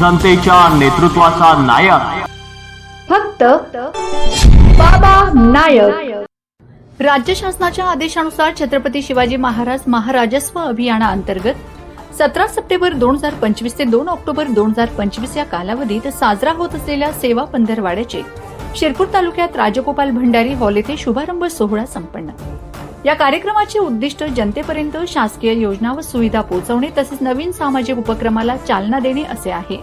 जनतेच्या नेतृत्वाचा नायक. फक्त बाबा नायक. राज्य शासनाच्या आदेशानुसार छत्रपती शिवाजी महाराज महाराजस्व अभियानाअंतर्गत सतरा सप्टेंबर दोन हजार पंचवीस ते दोन ऑक्टोबर दोन हजार पंचवीस या कालावधीत साजरा होत असलेल्या सेवा पंधरवाड्याचे शिरपूर तालुक्यात राजगोपाल भंडारी हॉल येथे शुभारंभ सोहळा संपन्न. या कार्यक्रमाचे उद्दिष्ट जनतेपर्यंत शासकीय योजना व सुविधा पोहोचवणे तसेच नवीन सामाजिक उपक्रमाला चालना देणे असे आहे.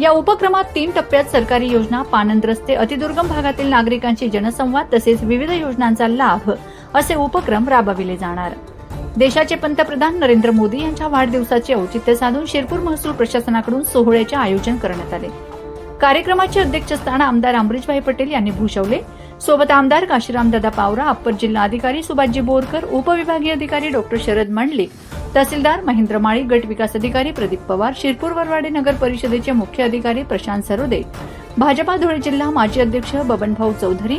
या उपक्रमात तीन टप्प्यात सरकारी योजना पानंद रस्ते अतिदुर्गम भागातील नागरिकांचे जनसंवाद तसेच विविध योजनांचा लाभ असे उपक्रम राबविले जाणार. देशाचे पंतप्रधान नरेंद्र मोदी यांच्या वाढदिवसाचे औचित्य साधून शिरपूर महसूल प्रशासनाकडून सोहळ्याचे आयोजन करण्यात आले. कार्यक्रमाचे अध्यक्षस्थान आमदार अमरीशभाई पटेल यांनी भूषवले. सोबत आमदार काशीरामदादा पावरा अप्पर जिल्हा अधिकारी सुभाषजी बोरकर उपविभागीय अधिकारी डॉक्टर शरद मंडले तहसीलदार महेंद्र माळी गट विकास अधिकारी प्रदीप पवार शिरपूर वरवाडे नगर परिषदेचे मुख्य अधिकारी प्रशांत सरोदे भाजपा धुळे जिल्हा माजी अध्यक्ष बबनभाऊ चौधरी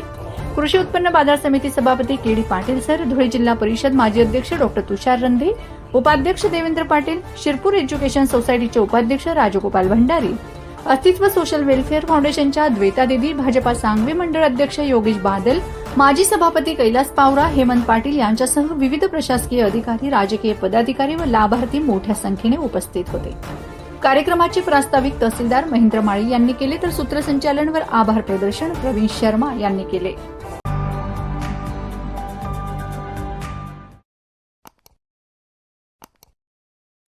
कृषी उत्पन्न बाजार समिती सभापती K D Patil sir Dhule जिल्हा परिषद माजी अध्यक्ष डॉक्टर तुषार रंधे उपाध्यक्ष देवेंद्र पाटील शिरपूर एज्युकेशन सोसायटीचे उपाध्यक्ष राजगोपाल भंडारी अस्तित्व सोशल वेलफेअर फाउंडेशनच्या द्वेता देवी भाजपा सांगवी मंडळ अध्यक्ष योगेश बादल माजी सभापती कैलास पावरा हेमंत पाटील यांच्यासह विविध प्रशासकीय अधिकारी राजकीय पदाधिकारी व लाभार्थी मोठ्या संख्येने उपस्थित होते. कार्यक्रमाचे प्रास्ताविक तहसीलदार महेंद्र माळी यांनी केले तर सूत्रसंचालनवर आभार प्रदर्शन प्रवीण शर्मा यांनी केले.